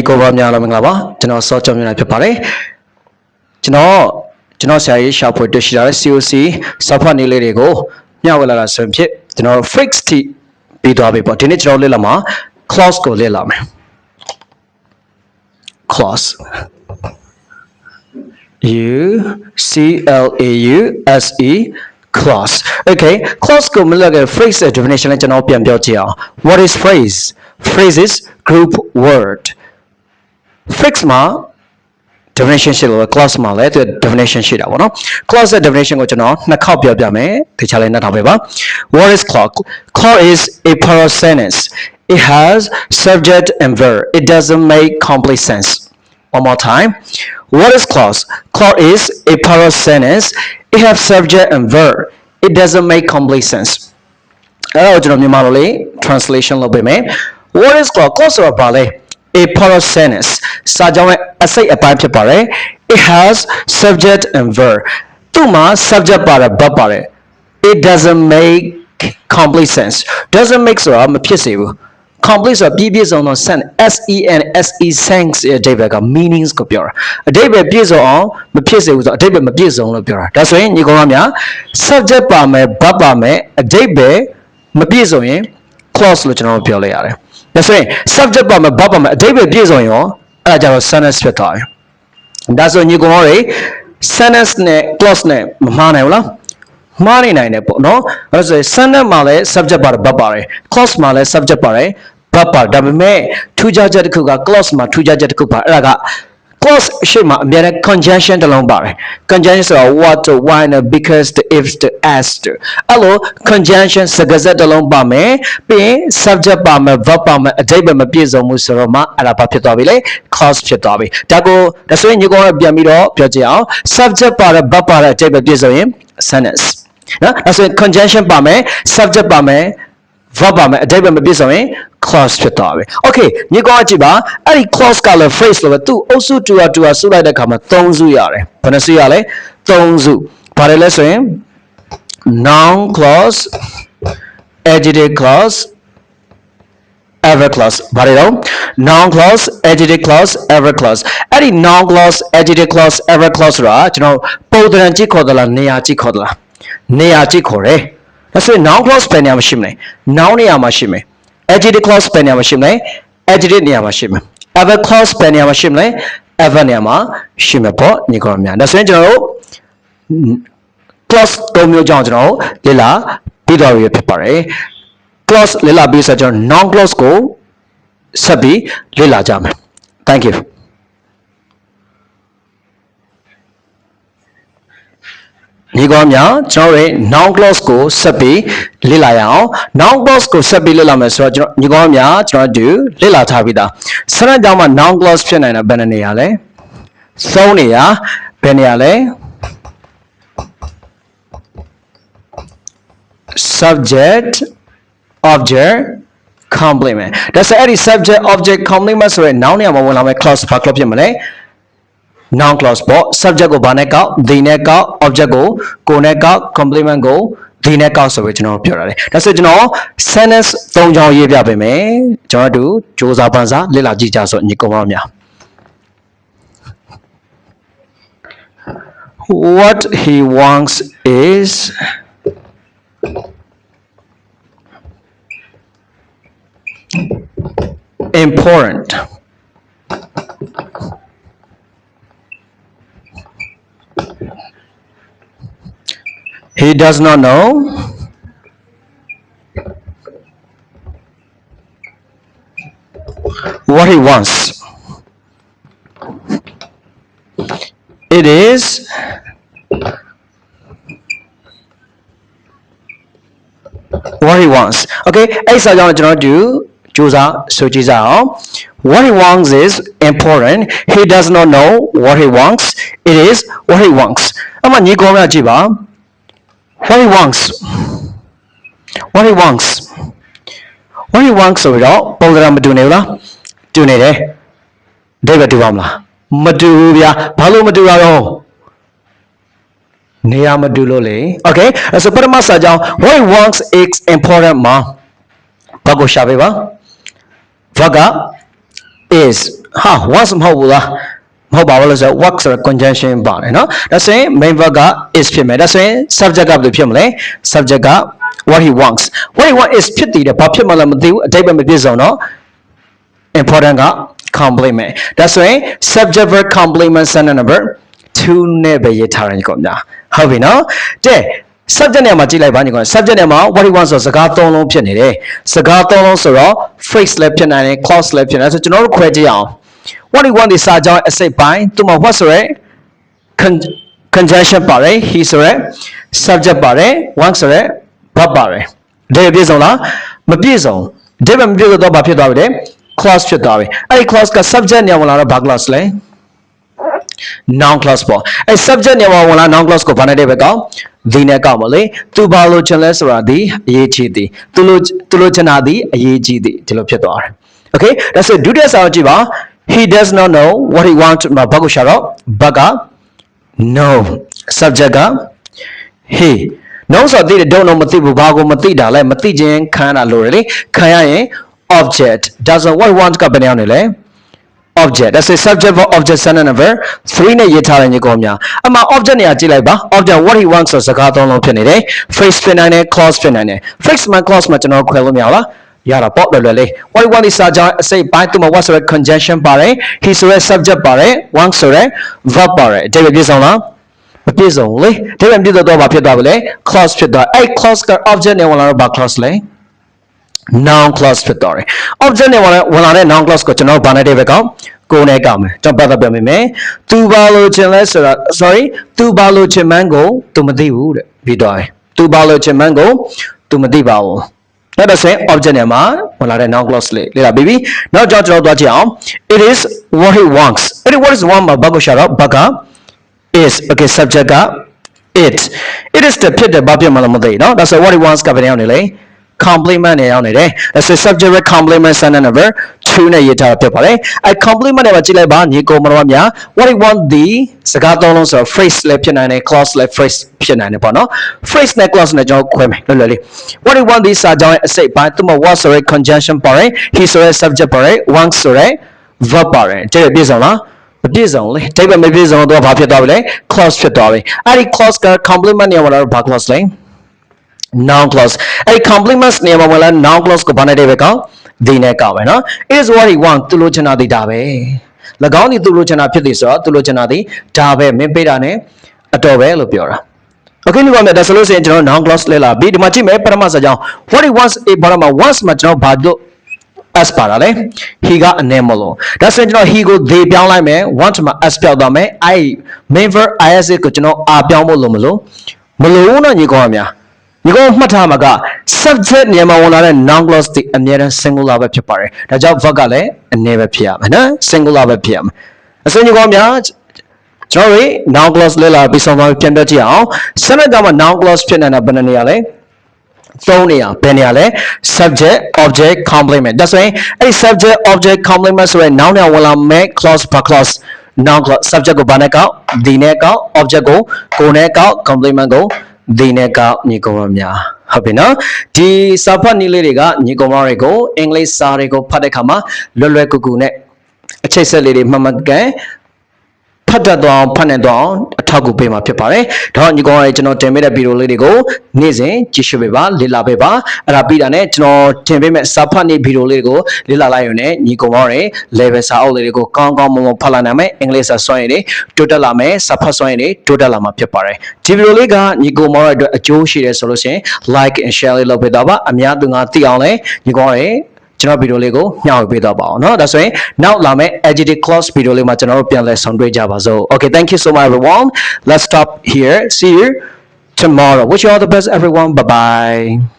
ညီကိုပါများလို့မင်္ဂလာပါကျွန်တော်စောကျော်မြင့်နိုင်ဖြစ်ပါတယ်ကျွန်တော်ကျွန်တော်ဆရာကြီးရှာဖွေတွေ့ရှိလာတဲ့ COC စာဖတ်နည်းလေးတွေကိုမျှဝေလာတာဆိုရင်ဖြစ်ကျွန်တော် fix တိပြီးသွားပြီပေါ့ဒီနေ့ကျွန်တော်လေ့လာမှာ clause ကိုလေ့လာမယ် clause U C L A U S E clause okay clause ကိုမလို့က phrase ရဲ့ definition နဲ့ကျွန်တော်ပြန်ပြောကြည့်အောင် what is phrase phrase is group word fix မှာ definition ရှိလို့ clause မှာလည်းသူ definition ရှိတာပေါ့နော် clause ရဲ့ definition ကိုကျွန်တော်နှစ်ခေါက်ပြောပြမယ်တခြားလေးနှစ်ထောင်ပဲပါ what is clause clause is a plural sentence it has subject and verb it doesn't make complete sense one more time what is clause clause is a plural sentence it has subject and verb it doesn't make complete sense အဲ့တော့ကျွန်တော်မြန်မာလိုလေး translation လုပ်ပေးမယ် what is clause clause ဆိုတာဘာလဲ a plural sentence စာကြောင်းရဲ့အစိတ်အပိုင်းဖြစ်ပါတယ် it has subject and verb သူ့မှာ subject ပါတယ် verb ပါတယ် it doesn't make complete sense doesn't make ဆိုတာမဖြစ်စေဘူး complete ဆိုတာပြည့်ပြည့်စုံစုံ sense s e n s e sense ရဲ့အဓိပ္ပာယ်က meanings ကိုပြောတာအဓိပ္ပာယ်ပြည့်စုံအောင်မဖြစ်စေဘူးဆိုတော့အဓိပ္ပာယ်မပြည့်စုံလို့ပြောတာဒါဆိုရင်ညီကောင်များ subject ပါမယ် verb ပါမယ်အဓိပ္ပာယ်မပြည့်စုံရင် clause လို့ကျွန်တော်တို့ပြောလိုက်ရတယ်ဒါဆိုရင် subject ပါမယ် verb ပါမယ်အဓိပ္ပာယ်ပြည့်စုံရင်ရော အဲ့ဒါကြတော့ sentence ဖြစ်သွားပြီဒါဆိုညီကောင်တွေ sentence နဲ့ clause နဲ့မမှားနိုင်ဘူးလားမှားနေနိုင်တယ်ပေါ့နော်အဲ့ဒါဆိုရင် sentence မှာလည်း subject ပါတယ် verb ပါတယ် clause မှာလည်း subject ပါတယ် verb ပါတယ်ဒါပေမဲ့ထူးခြားချက်တစ်ခုက clause မှာထူးခြားချက်တစ်ခုပါအဲ့ဒါက clause အရှိမအများနဲ့ conjunction တစ်လုံးပါတယ် conjunction ဆိုတာ what to why and because the if the as to အဲ့လို conjunction စကားဆက်တစ်လုံးပါမယ်ပြီးရင် subject ပါမယ် verb ပါမယ်အဓိပ္ပာယ်မပြည့်စုံဘူးဆိုတော့မှအဲ့ဒါဘာဖြစ်သွားပြီလဲ clause ဖြစ်သွားပြီဒါကိုဒါဆိုရင်ညီကောင်ကပြန်ပြီးတော့ပြောကြည့်အောင် subject ပါတဲ့ verb ပါတဲ့အဓိပ္ပာယ်ပြည့်စုံရင် sentence နော်ဒါဆိုရင် conjunction ပါမယ် subject ပါမယ် verb ပါမယ်အဓိပ္ပာယ်မပြည့်စုံရင် clause ဖြစ်သွားပြီ okay ညီကောင်ကြည့်ပါအဲ့ဒီ clause ကလည်း phrase လို့ပဲသူအုပ်စုတူရတူရစုလိုက်တဲ့အခါမှာ၃စုရတယ်ဘယ်နှစုရလဲ၃စုဘာလဲလဲဆိုရင် noun clause adjective clause adverb clause ဘာတွေတော့ noun clause adjective clause adverb clause အဲ့ဒီ noun clause adjective clause adverb clause ဆိုတာကျွန်တော်ပုံသဏ္ဍာန်ကြည့်ခေါ်သလားနေရာကြည့်ခေါ်သလားနေရာကြည့်ခေါ်တယ်ဒါဆိုရင် noun clause ဘယ်နေရာမှာရှိမလဲ noun နေရာမှာရှိမယ် adjective clause ဘယ်နေရာမှာရှိမလဲ adjective နေရာမှာရှိမယ် adverb clause ဘယ်နေရာမှာရှိမလဲ adverb နေရာမှာရှိမယ်ပေါ့ညီကောင်များဒါဆိုရင်ကျွန်တော်တို့ clause ၃မျိုးကြောင့်ကျွန်တော်တို့လေ့လာပြီးတော့ရဖြစ်ပါတယ် clause လေ့လာပြီးဆိုတော့ကျွန်တော် noun clause ကိုဆက်ပြီးလေ့လာကြမယ် thank you ဒီကောများကျွန်တော်တို့ noun clause ကိုဆက်ပြီးလေ့လာရအောင် noun clause ကိုဆက်ပြီးလေ့လာမယ်ဆိုတော့ကျွန်တော်ညီကောများကျွန်တော်တို့လေ့လာထားပြီးသားစရကြောင်းမှာ noun clause ဖြစ်နိုင်တာဘယ်နှနေရာလဲသုံးနေရာဘယ်နေရာလဲ subject object complement ဒါဆိုအဲ့ဒီ subject object complement ဆိုရယ် noun နေရာမှာဝင်လာမယ့် clause ဘာ clause ဖြစ်မလဲ noun clause ပေါ့ subject ကိုဘာနဲ့ကောက် the နဲ့ကောက် object ကိုကိုနဲ့ကောက် complement ကို the နဲ့ကောက်ဆိုပြီးကျွန်တော်ပြောရတယ်ဒါဆိုကျွန်တော် sentence ၃ချောင်းရေးပြပေးမယ်ကျွန်တော်တို့စူးစမ်းပန်းစားလေ့လာကြည့်ကြဆိုညီကောင်ပါများ what he wants is important he does not know what he wants it is what he wants okay အဲ့စာကြောင့်ကျွန်တော်တို့စူးစမ်းဆိုကြည့်ကြအောင် what he wants is important he does not know what he wants it is what he wants အမှညီကောင်များကြည့်ပါ what he wants what he wants what he wants ဆိုတော့ပုံစံမတူနေဘူးလားတူနေတယ်အဓိပ္ပာယ်တူပါမလားမတူဘူးဗျာဘာလို့မတူရတော့နေရာမတူလို့လေ okay အဲ့ဆိုပထမစာကြောင်း what he wants is important မှာဘာကိုရှာပေးပါဘာက is ဟာ once မဟုတ်ဘူးလား မဟုတ်ပါဘူးလို့ဆိုတော့ work ဆိုတော့ conjunction ပါတယ်เนาะဒါဆိုရင် main verb က is ဖြစ်မယ်ဒါဆိုရင် subject ကဘယ်လိုဖြစ်မလဲ subject က what he wants what he want is ဖြစ်တည်တယ်ဘာဖြစ်မှလည်းမသိဘူးအတိတ်ပဲမပြည့်စုံတော့ important က complement ဒါဆိုရင် subject verb complement sentence number 2နဲ့ပဲရေးထားတယ်ညီကောင်များဟုတ်ပြီနော်တဲ့ subject နဲ့မှာကြည့်လိုက်ပါညီကောင် subject နဲ့မှာ what he wants ဆိုစကားသုံးလုံးဖြစ်နေတယ်စကားသုံးလုံးဆိုတော့ phrase လည်းဖြစ်နိုင်တယ် clause လည်းဖြစ်နိုင်တယ်ဆိုကျွန်တော်တို့ခွဲကြည့်အောင် what he want ဒီစာကြောင်းအစိတ်ပိုင်းသူမှာ what ဆိုရဲ con- conjunction ပါတယ် he ဆိုရဲ subject ပါတယ် want ဆိုရဲ verb ပါတယ်ဒါပြည့်စုံလားမပြည့်စုံဒါပဲမပြည့်စုံတော့ဘာဖြစ်သွားပြီလဲ clause ဖြစ်သွားပြီအဲ့ဒီ clause က subject ညဝင်လာတော့ဘာ clause လဲ noun clause ပေါ့အဲ subject ညဝင်လာ noun clause ကိုဘာနဲ့တည်းပဲကောင်းဒီနဲ့ကောက်ပါလေသူဘာလို့ချင်လဲဆိုတာဒီအရေးကြီးသည်သူလို့သူလို့ချင်တာဒီအရေးကြီးသည်ဒီလိုဖြစ်သွားတယ် okay ဒါဆိုဒုတိယစာကိုကြည့်ပါ he does not know what he wants ဘာကိုရှာတော့ဘက no subject က he no ဆိုတော့သိတယ် don't know မသိဘူးဘာကိုမသိတာလဲမသိခြင်းခံရတာလို့လေခံရရင် object doesn't what want ကဘယ်နေအောင်နေလဲ object that's a subject for object sentence number 3နဲ့ရေးထားတဲ့ညီကောင်များအမှ object နေရာကြည့်လိုက်ပါ object what he wants ဆိုစကားသုံးလုံးဖြစ်နေတယ် phrase ဖြစ်နိုင်တယ် clause ဖြစ်နိုင်တယ် phrase မှာ clause မှာကျွန်တော်ခွဲလို့မရဘူးလား ရတာပေါ့လွယ်လွယ်လေး what he wants ဒီစာကြောင်းအစိတ်ပိုင်းသူမှာ what ဆိုတဲ့ conjunction ပါတယ် he ဆိုတဲ့ subject ပါတယ် want ဆိုတဲ့ verb ပါတယ်အတိတ်ပဲပြည့်စုံလားမပြည့်စုံဘူးလေဒါပေမဲ့ပြည့်စုံတော့ဘာဖြစ်သွားပြီလဲ clause ဖြစ်သွားအဲ့ clause က object နဲ့ဝင်လာတော့ဘာ clause လဲ noun clause ဖြစ်သွားတယ် object နဲ့ဝင်လာဝင်လာတဲ့ noun clause ကိုကျွန်တော်ဗာနဲ့တည်းပဲကောင်းကိုယ်နဲ့ကောက်မယ်ကျွန်တော်ပတ်သက်ပြမိမယ်သူဘာလို့ချင်လဲဆိုတာ sorry သူဘာလို့ချင်မှန်းကိုသူမသိဘူးတဲ့ပြီးတော့သူဘာလို့ချင်မှန်းကိုသူမသိပါဘူး အဲ့ဒါဆိုရင် object နဲ့မှာဝင်လာတဲ့ noun clause လေးလေ့လာပြီးပြီနောက်ကြောင့်ကျွန်တော်သွားကြည့်အောင် it is what he wants it is what is want မှာဘာကိုရှာတော့ဘာက is okay subject က it it is တဲ့ဖြစ်တယ်ဘာဖြစ်မှလည်းမသိဘူးเนาะဒါဆို what he wants ကဘယ်နေအောင်နေလဲ complement နဲ့ရောက်နေတယ်။ that's a subject with complement sentence number 2နဲ့ရေးထားတာဖြစ်ပါတယ်။အဲ complement နဲ့ပါကြည့်လိုက်ပါညီကိုမတော်များ what you want the စကားသုံးလုံးဆိုတော့ phrase လည်းဖြစ်နိုင်တယ် clause လည်း phrase ဖြစ်နိုင်တယ်ပေါ့နော်။ phrase နဲ့ clause နဲ့ကျွန်တော်ခွဲမယ်လွယ်လွယ်လေး what you want the စာကြောင်းရဲ့အစိတ်ပိုင်းသူမ what ဆိုရဲ conjunction ပါတယ် he ဆိုရဲ subject ပါတယ် want ဆိုရဲ verb ပါတယ်တဲ့ပြည့်စုံလားမပြည့်စုံလေတိတ်ပဲမပြည့်စုံတော့ဘာဖြစ်သွားပြီလဲ clause ဖြစ်သွားပြီအဲ့ဒီ clause က complement နဲ့ဝင်လာတော့ဘာ clause လဲ noun clause အဲ့ဒီ complements နေရာမှာဝင်လာ noun clause ကိုဘာနဲ့တည်းပဲကောင်း ဒီနဲ့ကောက်မယ်နော် it is what he want သူလိုချင်တာဒီဒါပဲ၎င်းဒီသူလိုချင်တာဖြစ်သည်ဆိုတော့သူလိုချင်တာဒီဒါပဲမင်းပေးတာ ਨੇ အတော်ပဲလို့ပြောတာ Okay ဒီကောင်နဲ့ဒါဆိုလို့ရှိရင်ကျွန်တော် noun clause လဲလာပြီဒီမှာကြည့်မယ်ပထမစာကြောင်း what he wants a ဘာမှ wants မှာကျွန်တော်ဘာလို့ s ပါတာလေ he ကအနေမလို့ဒါဆိုရင်ကျွန်တော် he ကို they ပြောင်းလိုက်မယ် want မှာ s ပြောင်းသွားမယ် i main verb is ကိုကျွန်တော် r ပြောင်းဖို့လို့မလို့မလို့ဘူးနော်ညီကောင်အများ ညီကောင်မှတ်ထားမှာက subject နေရာမှာဝင်လာတဲ့ noun clause ဒီအမြဲတမ်း singular ပဲဖြစ်ပါတယ်ဒါကြောင့် verb ကလည်းအနေပဲဖြစ်ရမယ်နော် singular ပဲဖြစ်ရမယ်အစညီကောင်အများကျွန်တော်တို့ noun clause လဲလာပြီးဆုံးသွားပြန်ပြကြည့်အောင် sentence ကမှ noun clause ဖြစ်နေတာဘယ်နှစ်နေရာလဲသုံးနေရာဘယ်နေရာလဲ subject object complement ဒါဆိုရင်အဲ့ဒီ subject object complement ဆိုရဲ noun နဲ့ဝင်လာမဲ့ clause per clause noun clause subject ကိုဘာနဲ့ကောက်ဒီနဲ့ကောက် object ကိုကိုနဲ့ကောက် complement ကို ဒီနဲ့ကောက်ညီကောင်မများဟုတ်ပြီနော်ဒီစာဖတ်နည်းလေးတွေကညီကောင်မတွေကိုအင်္ဂလိပ်စာတွေကိုဖတ်တဲ့အခါမှာလွယ်လွယ်ကူကူနဲ့အချိတ်ဆက်လေးတွေမှန်မှန်ကန် ဖတ်တတ်သွားအောင်ဖတ်နိုင်သွားအောင်အထောက်အကူပေးမှာဖြစ်ပါတယ်။ဒါတော့ညီကောင်ရဲ့ကျွန်တော်တင်ပေးတဲ့ဗီဒီယိုလေးတွေကိုနေ့စဉ်ကြည့်ရှုပေးပါလေ့လာပေးပါအဲ့ဒါပြီးတာနဲ့ကျွန်တော်တင်ပေးမဲ့စာဖတ်နေဗီဒီယိုလေးတွေကိုလေ့လာလိုက်ရုံနဲ့ညီကောင်ရဲ့ level စာအုပ်လေးတွေကိုကောင်းကောင်းမွန်မွန်ဖတ်လာနိုင်မယ်အင်္ဂလိပ်စာစွမ်းရည်တွေတိုးတက်လာမယ်စာဖတ်စွမ်းရည်တွေတိုးတက်လာမှာဖြစ်ပါတယ်။ဒီဗီဒီယိုလေးကညီကောင်ရဲ့အတွက်အကျိုးရှိတယ်ဆိုလို့ရှိရင် like and share လေးလုပ်ပေးတော့ပါအများသူငါသိအောင်လဲညီကောင်ရဲ့ ကျွန်တော်ဗီဒီယိုလေးကိုမျှဝေပေးတော့ပါအောင်เนาะဒါဆိုရင်နောက်လာမယ့် adjective clause ဗီဒီယိုလေးမှာကျွန်တော်တို့ပြန်လည်ဆောင်တွေ့ကြပါစို့ okay thank you so much everyone let's stop here see you tomorrow wish you all the best everyone bye bye